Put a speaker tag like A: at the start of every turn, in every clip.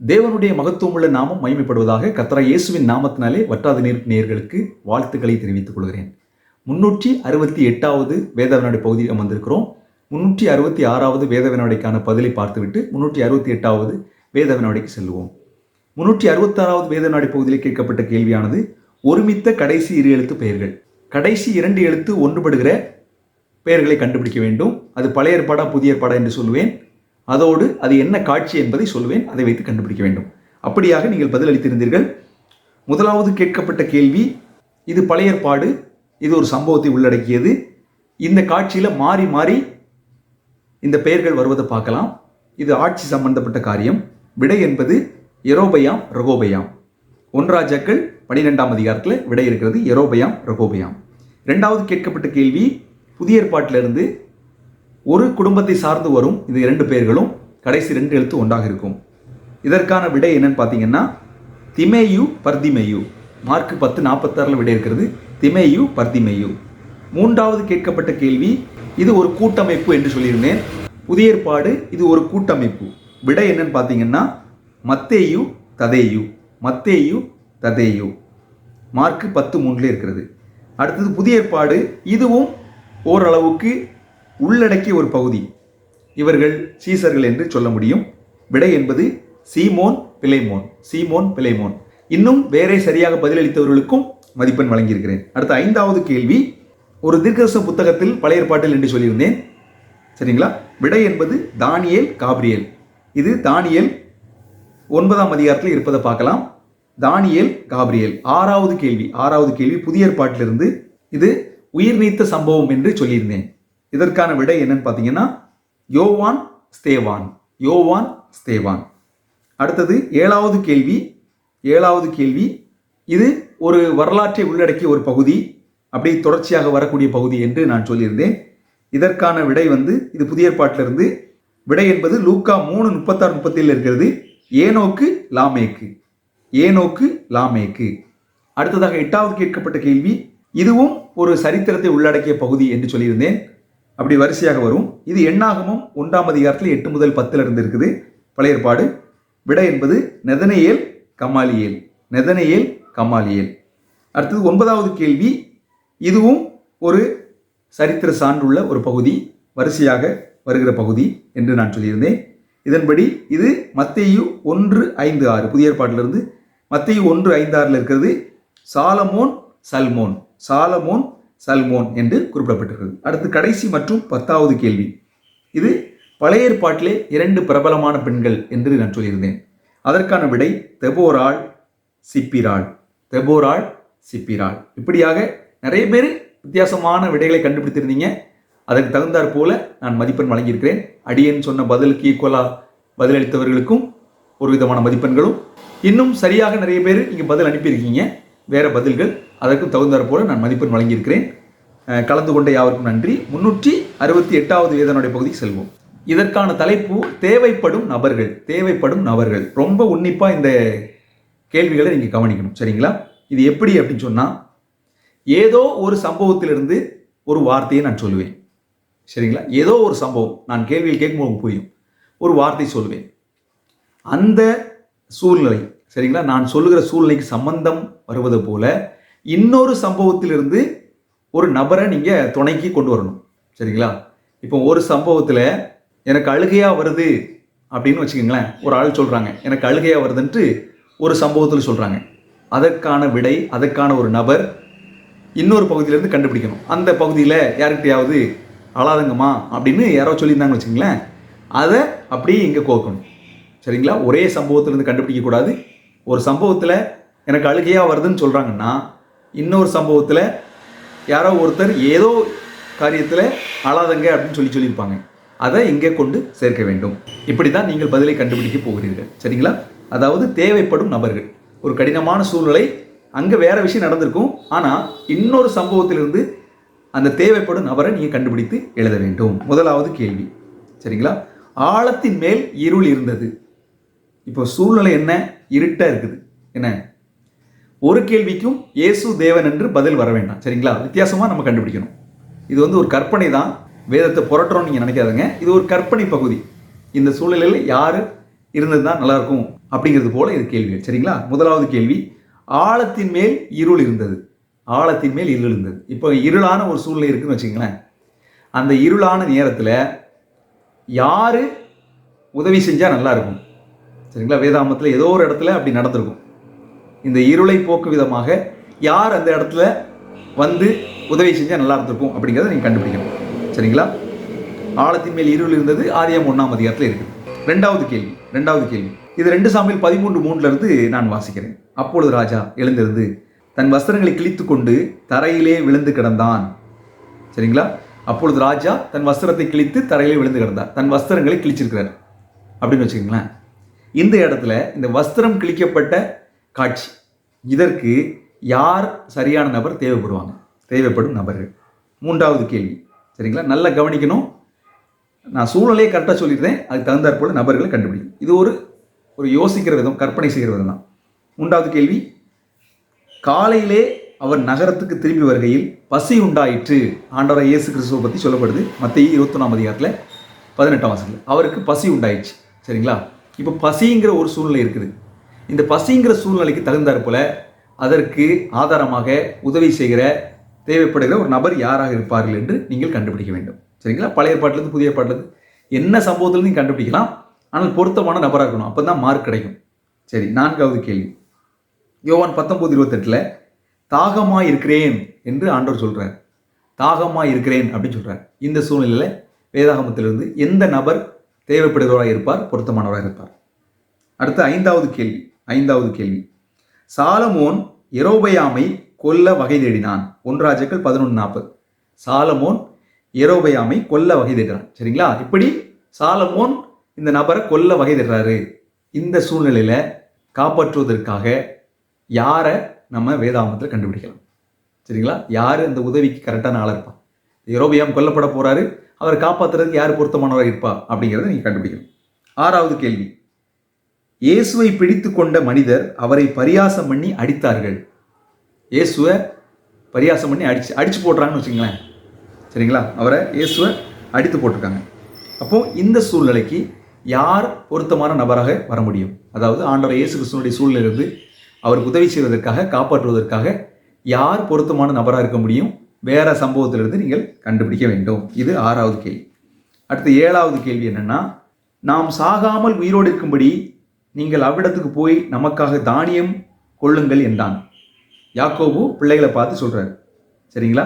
A: தேவனுடைய மகத்துவமுள்ள நாமம் மகிமைப்படுவதாக கத்தரா இயேசுவின் நாமத்தினாலே வற்றாத நீர் நேர்களுக்கு வாழ்த்துக்களை தெரிவித்துக் கொள்கிறேன். முன்னூற்றி அறுபத்தி எட்டாவது வேதவனாடை பகுதியில் அமர்ந்திருக்கிறோம். முன்னூற்றி அறுபத்தி ஆறாவது வேதவனாடைக்கான பதிலை பார்த்துவிட்டு முன்னூற்றி அறுபத்தி எட்டாவது வேதவனாடைக்கு செல்வோம் முன்னூற்றி அறுபத்தாறாவது வேதநாடி பகுதியில் கேட்கப்பட்ட கேள்வியானது ஒருமித்த கடைசி இரு எழுத்து பெயர்கள். கடைசி இரண்டு எழுத்து ஒன்றுபடுகிற பெயர்களை கண்டுபிடிக்க வேண்டும். அது பழைய ஏற்பாடா புதிய ஏற்பாடா என்று சொல்லுவேன். அதோடு அது என்ன காட்சி என்பதை சொல்லுவேன் அதை வைத்து கண்டுபிடிக்க வேண்டும். அப்படியாக நீங்கள் பதிலளித்திருந்தீர்கள். முதலாவது கேட்கப்பட்ட கேள்வி இது பழைய ஏற்பாடு இது ஒரு சம்பவத்தை உள்ளடக்கியது. இந்த காட்சியில் மாறி மாறி இந்த பெயர்கள் வருவதை பார்க்கலாம். இது ஆட்சி சம்பந்தப்பட்ட காரியம். விடை என்பது எரோபயாம் ரகோபயாம். ஒன்றாஜாக்கள் பனிரெண்டாம் அதிகாரத்தில் விடை இருக்கிறது எரோபயாம் ரகோபயாம். ரெண்டாவது கேட்கப்பட்ட கேள்வி புதிய ஏற்பாட்டிலிருந்து ஒரு குடும்பத்தை சார்ந்து வரும் இந்த இரண்டு பெயர்களும் கடைசி ரெண்டு எழுத்து ஒன்றாக இருக்கும். இதற்கான விடை என்னன்னு பார்த்தீங்கன்னா திமேயு பர்திமேயு. மார்க் பத்து நாற்பத்தாறில் விடை இருக்கிறது திமேயு பர்திமேயு. மூன்றாவது கேட்கப்பட்ட கேள்வி இது ஒரு கூட்டமைப்பு என்று சொல்லியிருந்தேன். புதிய ஏற்பாடு இது ஒரு கூட்டமைப்பு. விடை என்னன்னு பார்த்தீங்கன்னா மத்தேயு ததேயு. மத்தேயு ததேயு. மார்க் பத்து மூணுல இருக்கிறது. அடுத்தது புதிய ஏற்பாடு இதுவும் ஓரளவுக்கு உள்ளடக்கிய ஒரு பகுதி. இவர்கள் சீசர்கள் என்று சொல்ல முடியும். விடை என்பது சீமோன் பிலைமோன் சீமோன் பிலைமோன். இன்னும் வேறே சரியாக பதிலளித்தவர்களுக்கும் மதிப்பெண் வழங்கியிருக்கிறேன். அடுத்த ஐந்தாவது கேள்வி ஒரு தீர்க்கதர்சன புத்தகத்தில் பழைய ஏற்பாட்டில் என்று சொல்லியிருந்தேன். சரிங்களா? விடை என்பது தானியேல் காப்ரியல். இது தானியல் ஒன்பதாம் அதிகாரத்தில் இருப்பதை பார்க்கலாம். Daniel Gabriel. ஆறாவது கேள்வி ஆறாவது கேள்வி புதிய ஏற்பாட்டிலிருந்து இது உயிர் நீத்த சம்பவம் என்று சொல்லியிருந்தேன். இதற்கான விடை என்னன்னு பார்த்தீங்கன்னா யோவான் ஸ்தேவான். யோவான் ஸ்தேவான். அடுத்தது ஏழாவது கேள்வி. ஏழாவது கேள்வி. இது ஒரு வரலாற்றை உள்ளடக்கிய ஒரு பகுதி. அப்படி தொடர்ச்சியாக வரக்கூடிய பகுதி என்று நான் சொல்லியிருந்தேன். இதற்கான விடை வந்து இது புதிய ஏற்பாட்டிலிருந்து. விடை என்பது லூக்கா மூணு முப்பத்தாறு முப்பத்தேழு இருக்கிறது. ஏனோக்கு லாமேக்கு. ஏனோக்கு லாமேக்கு. அடுத்ததாக எட்டாவது கேட்கப்பட்ட கேள்வி. இதுவும் ஒரு சரித்திரத்தை உள்ளடக்கிய பகுதி என்று சொல்லியிருந்தேன். அப்படி வரிசையாக வரும். இது எண்ணாகமும் ஒன்றாம் அதிகாரத்தில் எட்டு முதல் பத்தில் இருந்து இருக்குது. பழைய ஏற்பாடு. விடை என்பது நெதனையேல் கமாலியேல். நெதனையேல் கமாலியேல். அடுத்தது ஒன்பதாவது கேள்வி. இதுவும் ஒரு சரித்திர சான்றுள்ள ஒரு பகுதி வரிசையாக வருகிற பகுதி என்று நான் சொல்லியிருந்தேன். இதன்படி இது மத்தேயு ஒன்று ஐந்து ஆறு. புதிய ஏற்பாட்டிலிருந்து மத்தேயு ஒன்று ஐந்து ஆறில் இருக்கிறது. சாலமோன் சல்மோன். சாலமோன் சல்மோன் என்று குறிப்பிடப்பட்டிருக்கிறது. அடுத்து கடைசி மற்றும் பத்தாவது கேள்வி. இது பழைய ஏற்பாட்டிலே இரண்டு பிரபலமான பெண்கள் என்று நான் சொல்லியிருந்தேன். அதற்கான விடை தெபோராள் சிப்பிராள். தெபோராள் சிப்பிராள். இப்படியாக நிறைய பேர் வித்தியாசமான விடைகளை கண்டுபிடித்திருந்தீங்க. அதற்கு தகுந்தாற் போல நான் மதிப்பெண் வழங்கியிருக்கிறேன். அடியன் சொன்ன பதிலுக்கு ஈக்குவலாக பதிலளித்தவர்களுக்கும் ஒரு விதமான மதிப்பெண்களும். இன்னும் சரியாக நிறைய பேர் இங்கே பதில் அனுப்பியிருக்கீங்க. வேறு பதில்கள் அதற்கும் தகுந்தாற் போல நான் மதிப்பெண் வழங்கியிருக்கிறேன். கலந்து கொண்ட யாவருக்கும் நன்றி. முன்னூற்றி அறுபத்தி எட்டாவது வேதனுடைய பகுதிக்கு செல்வோம். இதற்கான தலைப்பு தேவைப்படும் நபர்கள் தேவைப்படும் நபர்கள். ரொம்ப உன்னிப்பாக இந்த கேள்விகளை நீங்கள் கவனிக்கணும் சரிங்களா? இது எப்படி அப்படின்னு சொன்னால் ஏதோ ஒரு சம்பவத்திலிருந்து ஒரு வார்த்தையை நான் சொல்லுவேன். சரிங்களா? ஏதோ ஒரு சம்பவம் நான் கேள்வியில் கேட்கும்போது புரியும். ஒரு வார்த்தை சொல்லுவேன். அந்த சூழ்நிலை சரிங்களா? நான் சொல்லுகிற சூழ்நிலைக்கு சம்பந்தம் வருவது போல இன்னொரு சம்பவத்திலிருந்து ஒரு நபரை நீங்கள் துணைக்கு கொண்டு வரணும். சரிங்களா? இப்போ ஒரு சம்பவத்தில் எனக்கு அழுகையாக வருது அப்படின்னு வச்சுக்கோங்களேன். ஒரு ஆள் சொல்கிறாங்க எனக்கு அழுகையாக வருதுன்ட்டு ஒரு சம்பவத்தில் சொல்கிறாங்க அதற்கான விடை அதற்கான ஒரு நபர் இன்னொரு பகுதியிலேருந்து கண்டுபிடிக்கணும். அந்த பகுதியில் யாருக்கிட்டையாவது அழாதங்கம்மா அப்படின்னு யாரோ சொல்லியிருந்தாங்கன்னு வச்சுங்களேன் அதை அப்படியே இங்கே கோக்கணும் சரிங்களா? ஒரே சம்பவத்திலேருந்து கண்டுபிடிக்கக்கூடாது. ஒரு சம்பவத்தில் எனக்கு அழுகையாக வருதுன்னு சொல்கிறாங்கன்னா இன்னொரு சம்பவத்தில் யாரோ ஒருத்தர் ஏதோ காரியத்தில் அழாதங்க அப்படின்னு சொல்லி சொல்லியிருப்பாங்க. அதை இங்கே கொண்டு சேர்க்க வேண்டும். இப்படி தான் நீங்கள் பதிலை கண்டுபிடிக்க போகிறீர்கள். சரிங்களா? அதாவது தேவைப்படும் நபர்கள். ஒரு கடினமான சூழ்நிலை அங்கே வேறு விஷயம் நடந்திருக்கும். ஆனால் இன்னொரு சம்பவத்திலிருந்து அந்த தேவைப்படும் நபரை நீங்கள் கண்டுபிடித்து எழுத வேண்டும். முதலாவது கேள்வி. சரிங்களா? ஆழத்தின் மேல் இருள் இருந்தது. இப்போ சூழ்நிலை என்ன? இருட்டாக இருக்குது. என்ன? ஒரு கேள்விக்கும் இயேசு தேவன் என்று பதில் வர வேண்டாம். சரிங்களா? வித்தியாசமாக நம்ம கண்டுபிடிக்கணும். இது வந்து ஒரு கற்பனை தான். வேதத்தை புரட்டுறோம்னு நீங்கள் நினைக்காதீங்க. இது ஒரு கற்பனை பகுதி. இந்த சூழ்நிலையில் யார் இருந்தது தான் நல்லாயிருக்கும் அப்படிங்கிறது போல் இது கேள்விகள் சரிங்களா? முதலாவது கேள்வி ஆழத்தின் மேல் இருள் இருந்தது. ஆழத்தின் மேல் இருள் இருந்தது. இப்போ இருளான ஒரு சூழ்நிலை இருக்குதுன்னு வச்சுங்களேன் அந்த இருளான நேரத்தில் யார் உதவி செஞ்சால் நல்லாயிருக்கும் சரிங்களா? வேதாமத்தில் ஏதோ ஒரு இடத்துல அப்படி நடந்திருக்கும். இந்த இருளை போக்கு விதமாக யார் அந்த இடத்துல வந்து உதவி செஞ்சால் நல்லா இருந்திருக்கும் அப்படிங்கிறத நீங்கள் கண்டுபிடிக்கணும். சரிங்களா? ஆழத்தின் மேல் இருள் இருந்தது ஆரியம் ஒன்றாம் அதிகாரத்தில் இருக்குது. ரெண்டாவது கேள்வி ரெண்டாவது கேள்வி. இது ரெண்டு சாமியில் பதிமூன்று மூணுல இருந்து நான் வாசிக்கிறேன். அப்பொழுது ராஜா எழுந்திருந்து தன் வஸ்திரங்களை கிழித்து கொண்டு தரையிலே விழுந்து கிடந்தான். சரிங்களா? அப்பொழுது ராஜா தன் வஸ்திரத்தை கிழித்து தரையிலே விழுந்து கிடந்தார். தன் வஸ்திரங்களை கிழிச்சிருக்கிறார். அப்படின்னு வச்சுக்கோங்களேன். இந்த இடத்துல இந்த வஸ்திரம் கிழிக்கப்பட்ட காட்சி. இதற்கு யார் சரியான நபர்? தேவைப்படுவாங்க. தேவைப்படும் நபர்கள். மூன்றாவது கேள்வி. சரிங்களா? நல்லா கவனிக்கணும். நான் சூழ்நிலையை கரெக்டாக சொல்லியிருந்தேன் அதுக்கு தகுந்தாற் போல நபர்களை கண்டுபிடிக்கும் இது ஒரு ஒரு யோசிக்கிற விதம் கற்பனை செய்கிற விதம் தான். மூன்றாவது கேள்வி. காலையிலே அவர் நகரத்துக்கு திரும்பி வருகையில் பசி உண்டாயிற்று. ஆண்டவராக இயேசு கிறிஸ்துவை பற்றி சொல்லப்படுது. மத்திய இருபத்தொன்னாம் அதிகாரத்தில் பதினெட்டாம் வாசத்தில் அவருக்கு பசி உண்டாயிடுச்சு சரிங்களா? இப்போ பசிங்கிற ஒரு சூழ்நிலை இருக்குது. இந்த பசிங்கிற சூழ்நிலைக்கு தகுந்தாற் போல அதற்கு ஆதாரமாக உதவி செய்கிற தேவைப்படுகிற ஒரு நபர் யாராக இருப்பார்கள் என்று நீங்கள் கண்டுபிடிக்க வேண்டும். சரிங்களா? பழைய பாட்டிலேருந்து புதிய பாட்டிலேருந்து. என்ன சம்பவத்திலேருந்து நீங்கள் கண்டுபிடிக்கலாம். ஆனால் பொருத்தமான நபராக இருக்கணும். அப்போ தான் மார்க் கிடைக்கும். சரி நான்காவது கேள்வி. யோவான் பத்தொம்போது இருபத்தெட்டில் தாகமாக இருக்கிறேன் என்று ஆண்டவர் சொல்கிறார் தாகமாக இருக்கிறேன் அப்படின்னு சொல்கிறார் இந்த சூழ்நிலையில் வேதாகமத்திலிருந்து எந்த நபர் தேவைப்படுவராக இருப்பார் பொருத்தமானவராக இருப்பார். அடுத்து ஐந்தாவது கேள்வி ஐந்தாவது கேள்வி. சாலமோன் எரோபயாமை கொல்ல வகை தேடினான். ஒன்றாஜக்கள் பதினொன்று நாற்பது. சாலமோன் எரோபயாமை கொல்ல வகை தேடுறான். சரிங்களா? இப்படி சாலமோன் இந்த நபரை கொல்ல வகை தேடுறாரு. இந்த சூழ்நிலையில காப்பாற்றுவதற்காக யாரை நம்ம வேதாமத்தில் கண்டுபிடிக்கலாம். சரிங்களா? யார் இந்த உதவிக்கு கரெக்டான ஆளாக இருப்பான்? எரோபியாம் கொல்லப்பட போறாரு. அவரை காப்பாற்றுறதுக்கு யார் பொருத்தமானவராக இருப்பா அப்படிங்கிறத நீங்கள் கண்டுபிடிக்கணும். ஆறாவது கேள்வி. இயேசுவை பிடித்து கொண்ட மனிதர் அவரை பரியாசம் பண்ணி அடித்தார்கள். இயேசுவை பரியாசம் பண்ணி அடிச்சு அடித்து போட்டுறாங்கன்னு வச்சுங்களேன் சரிங்களா? அவரை இயேசுவை அடித்து போட்டிருக்காங்க. அப்போ இந்த சூழ்நிலைக்கு யார் பொருத்தமான நபராக வர முடியும்? அதாவது ஆண்டவர் இயேசு கிறிஸ்துவனுடைய இருந்து அவருக்கு உதவி செய்வதற்காக காப்பாற்றுவதற்காக யார் பொருத்தமான நபராக இருக்க முடியும்? வேற சம்பவத்திலிருந்து நீங்கள் கண்டுபிடிக்க வேண்டும். இது ஆறாவது கேள்வி. அடுத்து ஏழாவது கேள்வி என்னென்னா நாம் சாகாமல் உயிரோடு இருக்கும்படி நீங்கள் அவ்விடத்துக்கு போய் நமக்காக தானியம் கொள்ளுங்கள் என்றான். யாக்கோபு பிள்ளைகளை பார்த்து சொல்கிறார் சரிங்களா?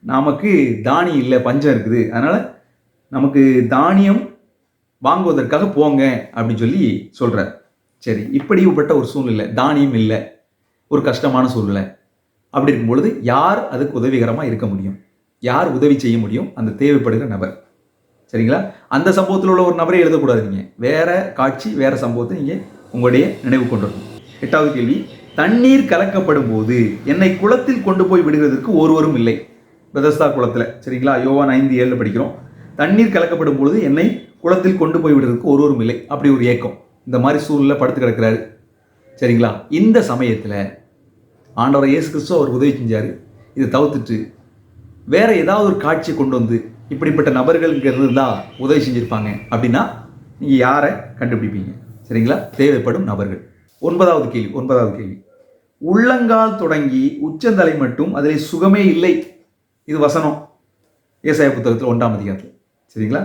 A: நமக்கு தானியம் இல்லை பஞ்சம் இருக்குது. அதனால் நமக்கு தானியம் வாங்குவதற்காக போங்க அப்படின்னு சொல்லி சொல்கிறார் சரி இப்படிப்பட்ட ஒரு சூழ்நிலை தானியம் இல்லை. ஒரு கஷ்டமான சூழ்நிலை. அப்படி இருக்கும் பொழுது யார் அதுக்கு உதவிகரமாக இருக்க முடியும்? யார் உதவி செய்ய முடியும்? அந்த தேவைப்படுகிற நபர். சரிங்களா? அந்த சம்பவத்தில் உள்ள ஒரு நபரை எழுதக்கூடாது நீங்கள் வேற காட்சி வேற சம்பவத்தை நீங்கள் உங்களுடைய நினைவு கொண்டு வரணும். எட்டாவது கேள்வி. தண்ணீர் கலக்கப்படும் போது என்னை குளத்தில் கொண்டு போய் விடுகிறதுக்கு ஒருவரும் இல்லை. பெதஸ்தா குளத்தில். சரிங்களா? யோவான் ஐந்து ஏழில் படிக்கிறோம். தண்ணீர் கலக்கப்படும் பொழுது என்னை குளத்தில் கொண்டு போய் விடுறதுக்கு ஒருவரும் இல்லை. அப்படி ஒரு ஏக்கம். இந்த மாதிரி சூழ்நிலை படுத்து கிடக்கிறாரு. சரிங்களா? இந்த சமயத்தில் ஆண்டவர் இயேசு கிறிஸ்து அவர் உதவி செஞ்சார். இதை தவிர்த்துட்டு வேறு ஏதாவது ஒரு காட்சி கொண்டு வந்து இப்படிப்பட்ட நபர்களுக்கு இருந்தால் உதவி செஞ்சுருப்பாங்க அப்படின்னா நீங்கள் யாரை கண்டுபிடிப்பீங்க? சரிங்களா? தேவைப்படும் நபர்கள். ஒன்பதாவது கேள்வி ஒன்பதாவது கேள்வி. உள்ளங்கால் தொடங்கி உச்சந்தலை மட்டும் அதில் சுகமே இல்லை. இது வசனம். ஏசாய புத்தகத்தில் ஒன்றாம் அதிகாரத்தில். சரிங்களா?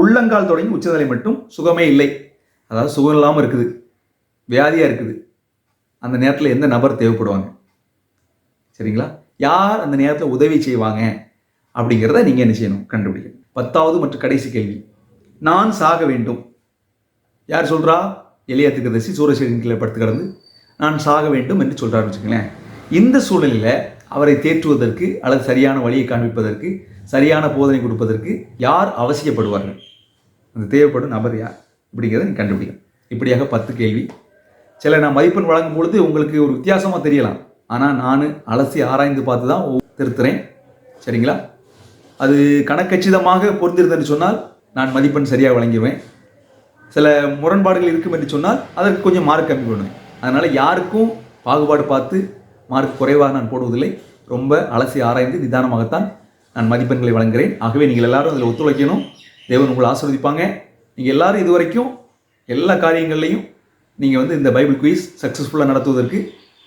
A: உள்ளங்கால் தொடங்கி உச்சந்தலை மட்டும் சுகமே இல்லை. அதாவது சுகம் இல்லாமல் இருக்குது. வியாதியாக இருக்குது. அந்த நேரத்தில் எந்த நபர் தேவைப்படுவாங்க? சரிங்களா? யார் அந்த நேரத்தில் உதவி செய்வாங்க அப்படிங்கிறத நீங்கள் என்ன செய்யணும்? கண்டுபிடிக்கணும். பத்தாவது மற்றும் கடைசி கேள்வி. நான் சாக வேண்டும். யார் சொல்கிறா எளிய திருக்கதர்சி சூரசேகரன் கீழே படுத்து கிடந்து நான் சாக வேண்டும் என்று சொல்கிறாரு வச்சுக்கங்களேன். இந்த சூழலில் அவரை தேற்றுவதற்கு அல்லது சரியான வழியை காண்பிப்பதற்கு சரியான போதனை கொடுப்பதற்கு யார் அவசியப்படுவார்கள்? அந்த தேவைப்படும் நபர் யார் இப்படிங்கிறத நீ கண்டுபிடிக்கணும். இப்படியாக பத்து கேள்வி. சில நான் மதிப்பெண் வழங்கும் பொழுது உங்களுக்கு ஒரு வித்தியாசமாக தெரியலாம். ஆனால் நான் அலசி ஆராய்ந்து பார்த்து தான் திருத்துறேன். சரிங்களா? அது கணக்கச்சிதமாக பொருந்திருந்தேன்னு சொன்னால் நான் மதிப்பெண் சரியாக வழங்கிடுவேன். சில முரண்பாடுகள் இருக்கும் என்று சொன்னால் அதற்கு கொஞ்சம் மார்க் கம்மி பண்ணுவேன். அதனால் யாருக்கும் பாகுபாடு பார்த்து மார்க் குறைவாக நான் போடுவதில்லை. ரொம்ப அலசி ஆராய்ந்து நிதானமாகத்தான் நான் மதிப்பெண்களை வழங்குகிறேன் ஆகவே நீங்கள் எல்லாரும் அதில் ஒத்துழைக்கணும். தேவன் உங்களை ஆசிர்வதிப்பாங்க. நீங்கள் எல்லோரும் இது வரைக்கும் எல்லா காரியங்கள்லையும் நீங்கள் வந்து இந்த பைபிள் குயிஸ் சக்ஸஸ்ஃபுல்லாக நடத்துவதற்கு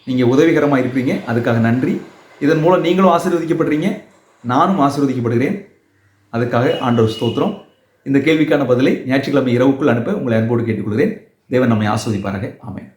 A: நீங்கள் உதவிகரமாக இருப்பீங்க. அதுக்காக நன்றி. இதன் மூலம் நீங்களும் ஆசீர்வதிக்கப்படுறீங்க. நானும் ஆசீர்வதிக்கப்படுகிறேன். அதுக்காக ஆண்டவர் ஸ்தோத்திரம். இந்த கேள்விக்கான பதிலை ஞாயிற்றுக்கிழமை இரவுக்குள் அனுப்ப உங்களை அன்போடு கேட்டுக்கொள்கிறேன். தேவன் நம்மை ஆஸ்வதிப்பாராக ஆமென்.